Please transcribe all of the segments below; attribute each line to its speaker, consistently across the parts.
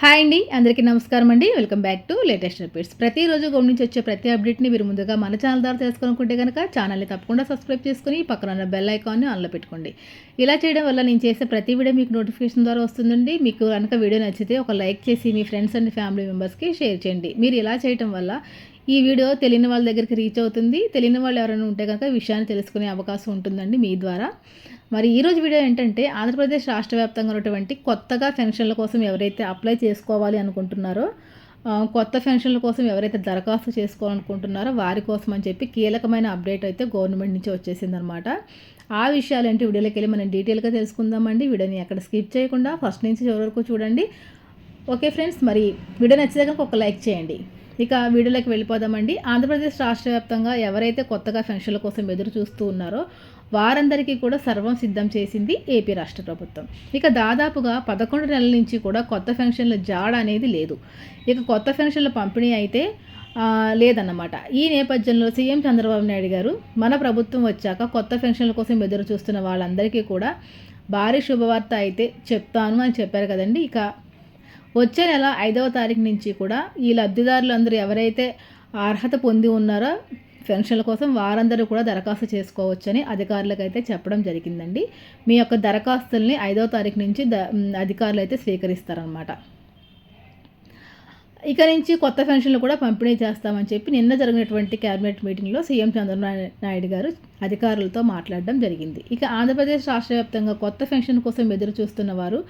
Speaker 1: Hi అండి అందరికీ నమస్కారం అండి. Welcome back to latest updates. ప్రతిరోజు గమనించి వచ్చే ప్రతి అప్డేట్ని మీరు ముందుగా మన ఛానల్ ద్వారా తెలుసుకోనుకుంటే కనుక ఛానల్ని తప్పకుండా సబ్స్క్రైబ్ చేసుకుని పక్కన ఉన్న బెల్ ఐకాన్ని ఆన్లో పెట్టుకోండి. ఇలా చేయడం వల్ల నేను చేసే ప్రతి వీడియో మీకు నోటిఫికేషన్ ద్వారా వస్తుందండి. మీకు కనుక వీడియో నచ్చితే ఒక లైక్ చేసి మీ ఫ్రెండ్స్ అండ్ ఫ్యామిలీ మెంబర్స్కి షేర్ చేయండి. మీరు ఇలా చేయడం వల్ల ఈ వీడియో తెలియని వాళ్ళ దగ్గరికి రీచ్ అవుతుంది. తెలియని వాళ్ళు ఎవరైనా ఉంటే కనుక విషయాన్ని తెలుసుకునే అవకాశం ఉంటుందండి మీ ద్వారా. మరి ఈరోజు వీడియో ఏంటంటే ఆంధ్రప్రదేశ్ రాష్ట్ర వ్యాప్తంగా ఉన్నటువంటి కొత్తగా పెన్షన్ల కోసం ఎవరైతే అప్లై చేసుకోవాలి అనుకుంటున్నారో కొత్త పెన్షన్ల కోసం ఎవరైతే దరఖాస్తు చేసుకోవాలనుకుంటున్నారో వారి కోసం అని చెప్పి కీలకమైన అప్డేట్ అయితే గవర్నమెంట్ నుంచి వచ్చేసిందనమాట ఆ విషయాలు ఏంటి వీడియోలోకి వెళ్ళి మనం డీటెయిల్గా తెలుసుకుందామండి. వీడియోని ఎక్కడ స్కిప్ చేయకుండా ఫస్ట్ నుంచి చివరి వరకు చూడండి. ఓకే ఫ్రెండ్స్ మరి వీడియో నచ్చితే కనుక ఒక లైక్ చేయండి. ఇక వీడియోలోకి వెళ్ళిపోదామండి. ఆంధ్రప్రదేశ్ రాష్ట్ర వ్యాప్తంగా ఎవరైతే కొత్తగా పెన్షన్ల కోసం ఎదురు చూస్తూ ఉన్నారో వారందరికీ కూడా సర్వం సిద్ధం చేసింది ఏపీ రాష్ట్ర ప్రభుత్వం. ఇక దాదాపుగా పదకొండు నెలల నుంచి కూడా కొత్త పెన్షన్ల జాడ అనేది లేదు. ఇక కొత్త పెన్షన్ల పంపిణీ అయితే లేదన్నమాట. ఈ నేపథ్యంలో సీఎం చంద్రబాబు నాయుడు గారు మన ప్రభుత్వం వచ్చాక కొత్త పెన్షన్ల కోసం ఎదురు చూస్తున్న వాళ్ళందరికీ కూడా భారీ శుభవార్త అయితే చెప్తాను అని చెప్పారు కదండి. ఇక వచ్చే నెల ఐదవ తారీఖు నుంచి కూడా ఈ లబ్ధిదారులు అందరూ ఎవరైతే అర్హత పొంది ఉన్నారో పెన్షన్ల కోసం వారందరూ కూడా దరఖాస్తు చేసుకోవచ్చని అధికారులకు అయితే చెప్పడం జరిగిందండి. మీ యొక్క దరఖాస్తుల్ని ఐదవ తారీఖు నుంచి ద అధికారులు అయితే స్వీకరిస్తారనమాట ఇక నుంచి కొత్త పెన్షన్లు కూడా పంపిణీ చేస్తామని చెప్పి నిన్న జరిగినటువంటి కేబినెట్ మీటింగ్లో సీఎం చంద్రబాబు నాయుడు గారు అధికారులతో మాట్లాడడం జరిగింది. ఇక ఆంధ్రప్రదేశ్ రాష్ట్ర వ్యాప్తంగా కొత్త పెన్షన్ కోసం ఎదురు చూస్తున్న వారు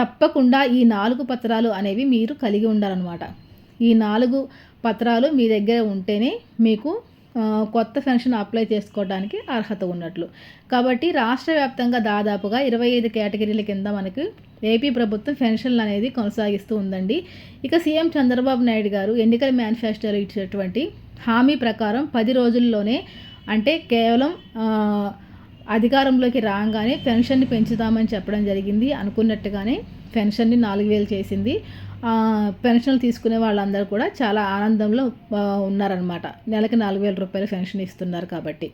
Speaker 1: తప్పకుండా ఈ నాలుగు పత్రాలు అనేవి మీరు కలిగి ఉండాలన్నమాట. ఈ నాలుగు పత్రాలు మీ దగ్గర ఉంటేనే మీకు కొత్త పెన్షన్ అప్లై చేసుకోవడానికి అర్హత ఉన్నట్లు. కాబట్టి రాష్ట్ర వ్యాప్తంగా దాదాపుగా ఇరవై ఐదు కేటగిరీల కింద మనకి ఏపీ ప్రభుత్వం పెన్షన్లు అనేది కొనసాగిస్తూ ఉందండి. ఇక సీఎం చంద్రబాబు నాయుడు గారు ఎన్నికల మేనిఫెస్టోలో ఇచ్చినటువంటి హామీ ప్రకారం పది రోజుల్లోనే అంటే కేవలం అధికారంలోకి రాగానే పెన్షన్ని పెంచుతామని చెప్పడం జరిగింది అనుకున్నట్టుగానే పెన్షన్ని నాలుగు వేలు చేసింది. పెన్షన్లు తీసుకునే వాళ్ళందరూ కూడా చాలా ఆనందంలో ఉన్నారనమాట నెలకి నాలుగు వేల రూపాయలు పెన్షన్ ఇస్తున్నారు కాబట్టి.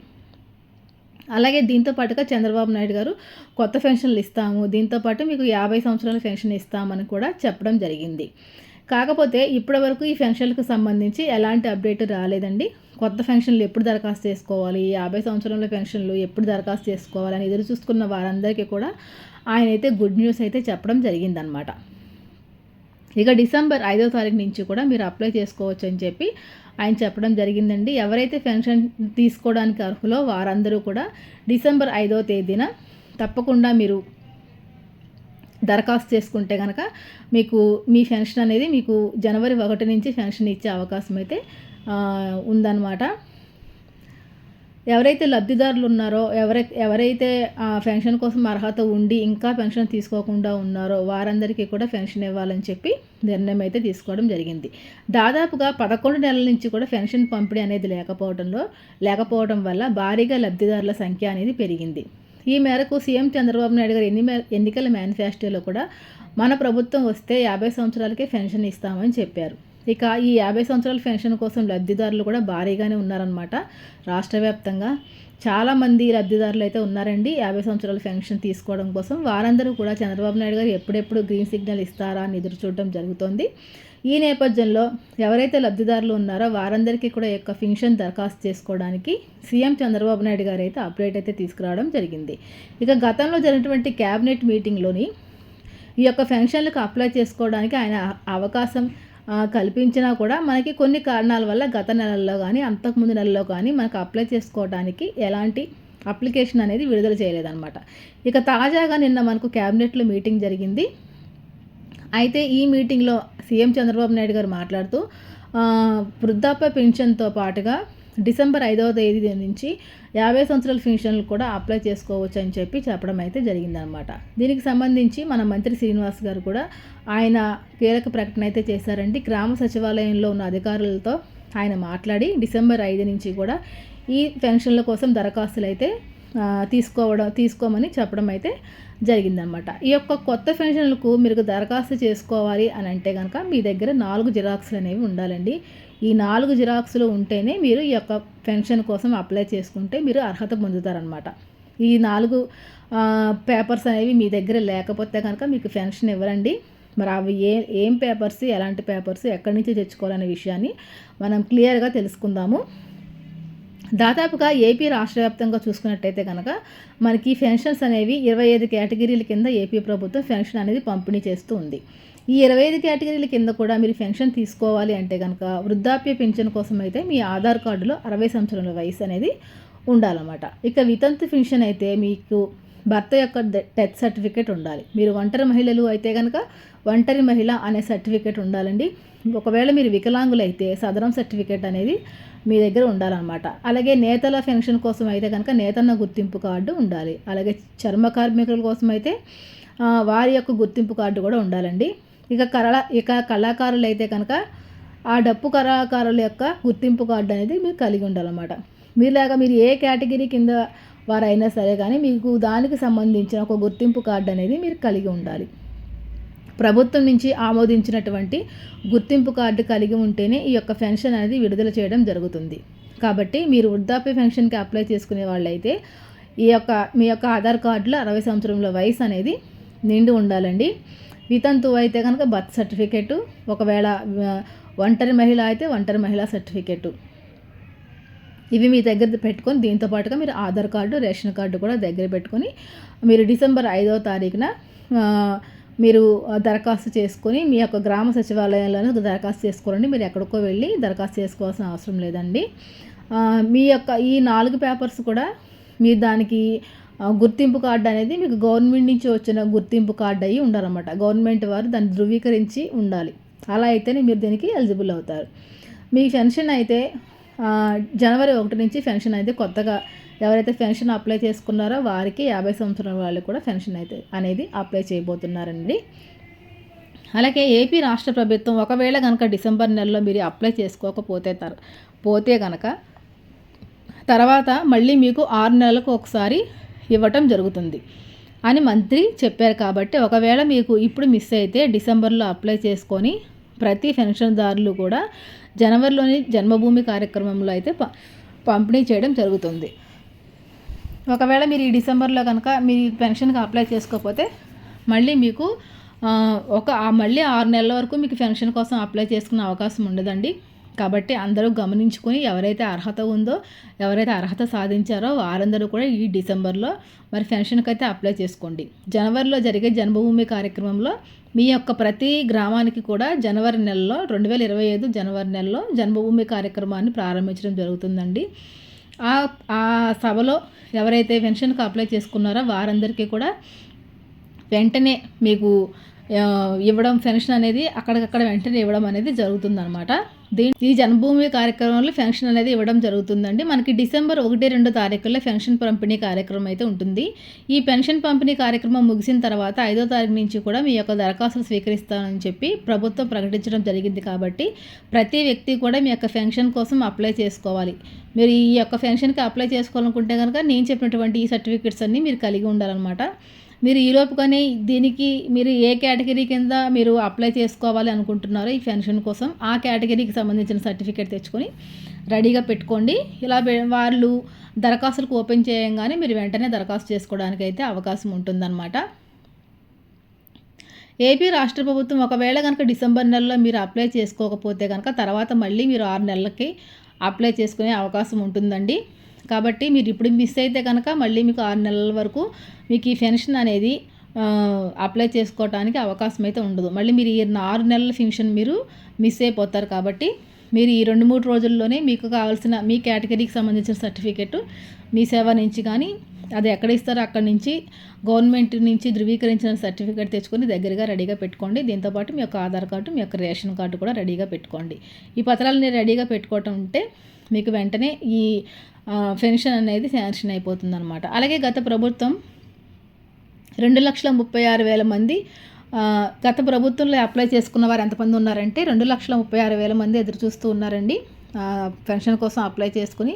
Speaker 1: అలాగే దీంతో పాటుగా చంద్రబాబు నాయుడు గారు కొత్త పెన్షన్లు ఇస్తాము దీంతోపాటు మీకు యాభై సంవత్సరాల పెన్షన్ ఇస్తామని కూడా చెప్పడం జరిగింది. కాకపోతే ఇప్పటి వరకు ఈ పెన్షన్లకు సంబంధించి ఎలాంటి అప్డేట్ రాలేదండి. కొత్త పెన్షన్లు ఎప్పుడు దరఖాస్తు చేసుకోవాలి యాభై సంవత్సరంలో పెన్షన్లు ఎప్పుడు దరఖాస్తు చేసుకోవాలని ఎదురు చూసుకున్న వారందరికీ కూడా ఆయన అయితే గుడ్ న్యూస్ అయితే చెప్పడం జరిగిందనమాట ఇక డిసెంబర్ ఐదో తారీఖు నుంచి కూడా మీరు అప్లై చేసుకోవచ్చు అని చెప్పి ఆయన చెప్పడం జరిగిందండి. ఎవరైతే పెన్షన్ తీసుకోవడానికి అర్హులో వారందరూ కూడా డిసెంబర్ ఐదో తేదీన తప్పకుండా మీరు దరఖాస్తు చేసుకుంటే కనుక మీకు మీ పెన్షన్ అనేది మీకు జనవరి ఒకటి నుంచి పెన్షన్ ఇచ్చే అవకాశం అయితే ఉందన్నమాట. ఎవరైతే లబ్ధిదారులు ఉన్నారో ఎవరై ఎవరైతే పెన్షన్ కోసం అర్హత ఉండి ఇంకా పెన్షన్ తీసుకోకుండా ఉన్నారో వారందరికీ కూడా పెన్షన్ ఇవ్వాలని చెప్పి నిర్ణయం అయితే తీసుకోవడం జరిగింది. దాదాపుగా పదకొండు నెలల నుంచి కూడా పెన్షన్ పంపిణీ అనేది లేకపోవడంలో లేకపోవడం వల్ల భారీగా లబ్ధిదారుల సంఖ్య అనేది పెరిగింది. ఈ మేరకు సీఎం చంద్రబాబు నాయుడు గారు ఎన్ని ఎన్నికల మేనిఫెస్టోలో కూడా మన ప్రభుత్వం వస్తే యాభై సంవత్సరాలకే పెన్షన్ ఇస్తామని చెప్పారు. ఇక ఈ యాభై సంవత్సరాల పెన్షన్ కోసం లబ్ధిదారులు కూడా భారీగానే ఉన్నారనమాట రాష్ట్ర వ్యాప్తంగా చాలామంది లబ్ధిదారులు అయితే ఉన్నారండి యాభై సంవత్సరాల పెన్షన్ తీసుకోవడం కోసం. వారందరూ కూడా చంద్రబాబు నాయుడు గారు ఎప్పుడెప్పుడు గ్రీన్ సిగ్నల్ ఇస్తారా అని ఎదురు చూడడం జరుగుతోంది. ఈ నేపథ్యంలో ఎవరైతే లబ్ధిదారులు ఉన్నారో వారందరికీ కూడా యొక్క పెన్షన్ దరఖాస్తు చేసుకోవడానికి సీఎం చంద్రబాబు నాయుడు గారు అయితే అప్డేట్ అయితే తీసుకురావడం జరిగింది. ఇక గతంలో జరిగినటువంటి క్యాబినెట్ మీటింగ్లోని ఈ యొక్క పెన్షన్లకు అప్లై చేసుకోవడానికి ఆయన అవకాశం కల్పించినా కూడా మనకి కొన్ని కారణాల వల్ల గత నెలల్లో కానీ అంతకుముందు నెలలో కానీ మనకు అప్లై చేసుకోవడానికి ఎలాంటి అప్లికేషన్ అనేది విడుదల చేయలేదన్నమాట. ఇక తాజాగా నిన్న మనకు క్యాబినెట్లో మీటింగ్ జరిగింది. అయితే ఈ మీటింగ్లో సీఎం చంద్రబాబు నాయుడు గారు మాట్లాడుతూ వృద్ధాప్య పెన్షన్తో పాటుగా డిసెంబర్ ఐదవ తేదీ నుంచి యాభై సంవత్సరాల పెన్షన్లు కూడా అప్లై చేసుకోవచ్చు అని చెప్పి చెప్పడం అయితే జరిగిందనమాట. దీనికి సంబంధించి మన మంత్రి శ్రీనివాస్ గారు కూడా ఆయన కీలక ప్రకటన అయితే చేశారండి. గ్రామ సచివాలయంలో ఉన్న అధికారులతో ఆయన మాట్లాడి డిసెంబర్ ఐదు నుంచి కూడా ఈ పెన్షన్ల కోసం దరఖాస్తులు అయితే తీసుకోవడం తీసుకోమని చెప్పడం అయితే జరిగిందనమాట. ఈ యొక్క కొత్త పెన్షన్లకు మీరు దరఖాస్తు చేసుకోవాలి అని అంటే కనుక మీ దగ్గర నాలుగు జిరాక్స్లు అనేవి ఉండాలండి. ఈ నాలుగు జిరాక్స్లు ఉంటేనే మీరు ఈ యొక్క పెన్షన్ కోసం అప్లై చేసుకుంటే మీరు అర్హత పొందుతారనమాట ఈ నాలుగు పేపర్స్ అనేవి మీ దగ్గర లేకపోతే కనుక మీకు పెన్షన్ ఇవ్వరండి. మరి అవి ఏ ఏం పేపర్స్ ఎలాంటి పేపర్స్ ఎక్కడి నుంచి తెచ్చుకోవాలనే విషయాన్ని మనం క్లియర్గా తెలుసుకుందాము. దాదాపుగా ఏపీ రాష్ట్ర వ్యాప్తంగా చూసుకున్నట్టయితే కనుక మనకి పెన్షన్స్ అనేవి ఇరవై ఐదు కేటగిరీల కింద ఏపీ ప్రభుత్వం పెన్షన్ అనేది పంపిణీ చేస్తూ ఉంది. ఈ ఇరవై ఐదు కేటగిరీల కింద కూడా మీరు పెన్షన్ తీసుకోవాలి అంటే కనుక వృద్ధాప్య పెన్షన్ కోసం అయితే మీ ఆధార్ కార్డులో అరవై సంవత్సరాల వయసు అనేది ఉండాలన్నమాట. ఇక వితంతు పెన్షన్ అయితే మీకు భర్త యొక్క డెత్ సర్టిఫికేట్ ఉండాలి. మీరు ఒంటరి మహిళలు అయితే కనుక ఒంటరి మహిళ అనే సర్టిఫికేట్ ఉండాలండి. ఒకవేళ మీరు వికలాంగులు అయితే సదరం సర్టిఫికేట్ అనేది మీ దగ్గర ఉండాలన్నమాట. అలాగే నేతల పెన్షన్ కోసం అయితే కనుక నేతన్న గుర్తింపు కార్డు ఉండాలి. అలాగే చర్మ కార్మికుల కోసం అయితే వారి యొక్క గుర్తింపు కార్డు కూడా ఉండాలండి. ఇక కళ ఇక కళాకారులు అయితే కనుక ఆ డప్పు కళాకారుల యొక్క గుర్తింపు కార్డు అనేది మీరు కలిగి ఉండాలన్నమాట. మీలాగా మీరు ఏ కేటగిరీ కింద వారైనా సరే కానీ మీకు దానికి సంబంధించిన ఒక గుర్తింపు కార్డు అనేది మీరు కలిగి ఉండాలి. ప్రభుత్వం నుంచి ఆమోదించినటువంటి గుర్తింపు కార్డు కలిగి ఉంటేనే ఈ యొక్క పెన్షన్ అనేది విడుదల చేయడం జరుగుతుంది. కాబట్టి మీరు వృద్ధాప్య పెన్షన్కి అప్లై చేసుకునే వాళ్ళైతే ఈ యొక్క మీ యొక్క ఆధార్ కార్డులో అరవై సంవత్సరంలో వయసు అనేది నిండి ఉండాలండి. వితంతువు అయితే కనుక బర్త్ సర్టిఫికేటు ఒకవేళ ఒంటరి మహిళ అయితే ఒంటరి మహిళా సర్టిఫికేటు. ఇవి మీ దగ్గర పెట్టుకొని దీంతో పాటుగా మీరు ఆధార్ కార్డు రేషన్ కార్డు కూడా దగ్గర పెట్టుకొని మీరు డిసెంబర్ ఐదవ తారీఖున మీరు దరఖాస్తు చేసుకొని మీ యొక్క గ్రామ సచివాలయంలోనే దరఖాస్తు చేసుకోవాలండి. మీరు ఎక్కడికో వెళ్ళి దరఖాస్తు చేసుకోవాల్సిన అవసరం లేదండి. మీ యొక్క ఈ నాలుగు పేపర్స్ కూడా మీరు దానికి గుర్తింపు కార్డు అనేది మీకు గవర్నమెంట్ నుంచి వచ్చిన గుర్తింపు కార్డు అయ్యి ఉండాలన్నమాట. గవర్నమెంట్ వారు దాన్ని ధృవీకరించి ఉండాలి. అలా అయితేనే మీరు దీనికి ఎలిజిబుల్ అవుతారు. మీ పెన్షన్ అయితే జనవరి ఒకటి నుంచి పెన్షన్ అయితే కొత్తగా ఎవరైతే పెన్షన్ అప్లై చేసుకున్నారో వారికి యాభై సంవత్సరాల వాళ్ళు కూడా పెన్షన్ అయితే అనేది అప్లై చేయబోతున్నారండి. అలాగే ఏపీ రాష్ట్ర ప్రభుత్వం ఒకవేళ కనుక డిసెంబర్ నెలలో మీరు అప్లై చేసుకోకపోతే తర పోతే కనుక తర్వాత మళ్ళీ మీకు ఆరు నెలలకు ఒకసారి ఇవ్వటం జరుగుతుంది. అని మంత్రి చెప్పారు కాబట్టి ఒకవేళ మీకు ఇప్పుడు మిస్ అయితే డిసెంబర్లో అప్లై చేసుకొని ప్రతి పెన్షన్దారులు కూడా జనవరిలోని జన్మభూమి కార్యక్రమంలో అయితే పంపిణీ చేయడం జరుగుతుంది. ఒకవేళ మీరు ఈ డిసెంబర్లో కనుక మీ పెన్షన్కి అప్లై చేసుకోకపోతే మళ్ళీ మీకు ఒక మళ్ళీ ఆరు నెలల వరకు మీకు పెన్షన్ కోసం అప్లై చేసుకునే అవకాశం ఉండదండి. కాబట్టి అందరూ గమనించుకొని ఎవరైతే అర్హత ఉందో ఎవరైతే అర్హత సాధించారో వారందరూ కూడా ఈ డిసెంబర్లో మరి పెన్షన్కి అయితే అప్లై చేసుకోండి. జనవరిలో జరిగే జన్మభూమి కార్యక్రమంలో మీ యొక్క ప్రతి గ్రామానికి కూడా జనవరి నెలలో రెండు వేల ఇరవై ఐదు జనవరి నెలలో జన్మభూమి కార్యక్రమాన్ని ప్రారంభించడం జరుగుతుందండి. ఆ ఆ సభలో ఎవరైతే పెన్షన్కి అప్లై చేసుకున్నారో వారందరికీ కూడా వెంటనే మీకు ఇవ్వడం పెన్షన్ అనేది అక్కడికక్కడ వెంటనే ఇవ్వడం అనేది జరుగుతుందన్నమాట. దీని ఈ జన్మభూమి కార్యక్రమంలో పెన్షన్ అనేది ఇవ్వడం జరుగుతుందండి. మనకి డిసెంబర్ ఒకటి రెండు తారీఖుల్లో పెన్షన్ పంపిణీ కార్యక్రమం అయితే ఉంటుంది. ఈ పెన్షన్ పంపిణీ కార్యక్రమం ముగిసిన తర్వాత ఐదో తారీఖు నుంచి కూడా మీ యొక్క దరఖాస్తులు స్వీకరిస్తానని చెప్పి ప్రభుత్వం ప్రకటించడం జరిగింది కాబట్టి ప్రతి వ్యక్తి కూడా మీ యొక్క పెన్షన్ కోసం అప్లై చేసుకోవాలి. మీరు ఈ యొక్క పెన్షన్కి అప్లై చేసుకోవాలనుకుంటే కనుక నేను చెప్పినటువంటి ఈ సర్టిఫికెట్స్ అన్నీ మీరు కలిగి ఉండాలన్నమాట. మీరు ఈలోపుగానే దీనికి మీరు ఏ కేటగిరీ కింద మీరు అప్లై చేసుకోవాలి అనుకుంటున్నారో ఈ పెన్షన్ కోసం ఆ కేటగిరీకి సంబంధించిన సర్టిఫికేట్ తెచ్చుకొని రెడీగా పెట్టుకోండి. ఇలా వాళ్ళు దరఖాస్తులకు ఓపెన్ చేయంగానే మీరు వెంటనే దరఖాస్తు చేసుకోవడానికి అయితే అవకాశం ఉంటుందన్నమాట. ఏపీ రాష్ట్ర ప్రభుత్వం ఒకవేళ కనుక డిసెంబర్ నెలలో మీరు అప్లై చేసుకోకపోతే కనుక తర్వాత మళ్ళీ మీరు ఆరు నెలలకి అప్లై చేసుకునే అవకాశం ఉంటుందండి. కాబట్టి మీరు ఇప్పుడు మిస్ అయితే కనుక మళ్ళీ మీకు ఆరు నెలల వరకు మీకు ఈ పెన్షన్ అనేది అప్లై చేసుకోవడానికి అవకాశం అయితే ఉండదు. మళ్ళీ మీరు ఈ ఆరు నెలల పెన్షన్ మీరు మిస్ అయిపోతారు కాబట్టి మీరు ఈ రెండు మూడు రోజుల్లోనే మీకు కావాల్సిన మీ కేటగిరీకి సంబంధించిన సర్టిఫికెట్ మీ సేవ నుంచి కానీ అది ఎక్కడ ఇస్తారో అక్కడి నుంచి గవర్నమెంట్ నుంచి ధృవీకరించిన సర్టిఫికేట్ తెచ్చుకొని దగ్గరగా రెడీగా పెట్టుకోండి. దీంతోపాటు మీ యొక్క ఆధార్ కార్డు మీ యొక్క రేషన్ కార్డు కూడా రెడీగా పెట్టుకోండి. ఈ పత్రాలని రెడీగా పెట్టుకోవటం ఉంటే మీకు వెంటనే ఈ పెన్షన్ అనేది శాంక్షన్ అయిపోతుంది అనమాట అలాగే గత ప్రభుత్వం రెండు లక్షల ముప్పై ఆరు వేల మంది గత ప్రభుత్వంలో అప్లై చేసుకున్న వారు ఎంతమంది ఉన్నారంటే రెండు లక్షల ముప్పై ఆరు వేల మంది ఎదురు చూస్తూ ఉన్నారండి. పెన్షన్ కోసం అప్లై చేసుకుని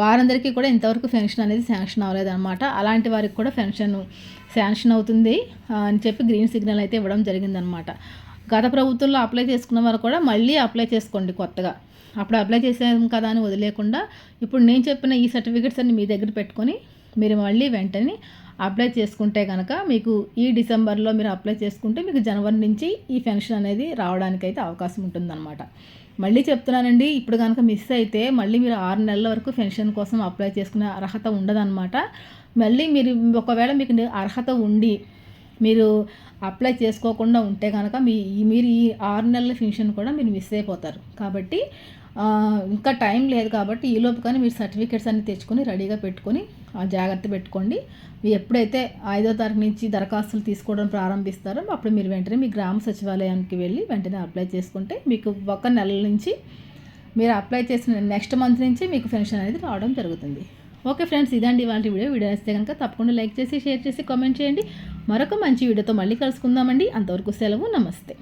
Speaker 1: వారందరికీ కూడా ఇంతవరకు పెన్షన్ అనేది శాంక్షన్ అవ్వలేదన్నమాట. అలాంటి వారికి కూడా పెన్షన్ శాంక్షన్ అవుతుంది అని చెప్పి గ్రీన్ సిగ్నల్ అయితే ఇవ్వడం జరిగిందనమాట గత ప్రభుత్వంలో అప్లై చేసుకున్న వారు కూడా మళ్ళీ అప్లై చేసుకోండి కొత్తగా. అప్పుడు అప్లై చేసాం కదా అని వదిలేకుండా ఇప్పుడు నేను చెప్పిన ఈ సర్టిఫికెట్స్ అన్ని మీ దగ్గర పెట్టుకొని మీరు మళ్ళీ వెంటనే అప్లై చేసుకుంటే కనుక మీకు ఈ డిసెంబర్లో మీరు అప్లై చేసుకుంటే మీకు జనవరి నుంచి ఈ పెన్షన్ అనేది రావడానికైతే అవకాశం ఉంటుందన్నమాట. మళ్ళీ చెప్తున్నానండి ఇప్పుడు కనుక మిస్ అయితే మళ్ళీ మీరు ఆరు నెలల వరకు పెన్షన్ కోసం అప్లై చేసుకునే అర్హత ఉండదన్నమాట. మళ్ళీ మీరు ఒకవేళ మీకు అర్హత ఉండి మీరు అప్లై చేసుకోకుండా ఉంటే కనుక మీ మీరు ఈ ఆరు నెలల పెన్షన్ కూడా మీరు మిస్ అయిపోతారు. కాబట్టి ఇంకా టైం లేదు కాబట్టి ఈలోపు కానీ మీరు సర్టిఫికేట్స్ అన్ని తెచ్చుకొని రెడీగా పెట్టుకొని జాగ్రత్త పెట్టుకోండి. ఎప్పుడైతే ఐదో తారీఖు నుంచి దరఖాస్తులు తీసుకోవడం ప్రారంభిస్తారో అప్పుడు మీరు వెంటనే మీ గ్రామ సచివాలయానికి వెళ్ళి వెంటనే అప్లై చేసుకుంటే మీకు ఒక నెల నుంచి మీరు అప్లై చేసిన నెక్స్ట్ మంత్ నుంచి మీకు పెన్షన్ అనేది రావడం జరుగుతుంది. ఓకే ఫ్రెండ్స్ ఇదండి ఇవాళ వీడియో. వీడియో వస్తే కనుక తప్పకుండా లైక్ చేసి షేర్ చేసి కామెంట్ చేయండి. మరొక మంచి వీడియోతో మళ్ళీ కలుసుకుందామండి. అంతవరకు సెలవు నమస్తే.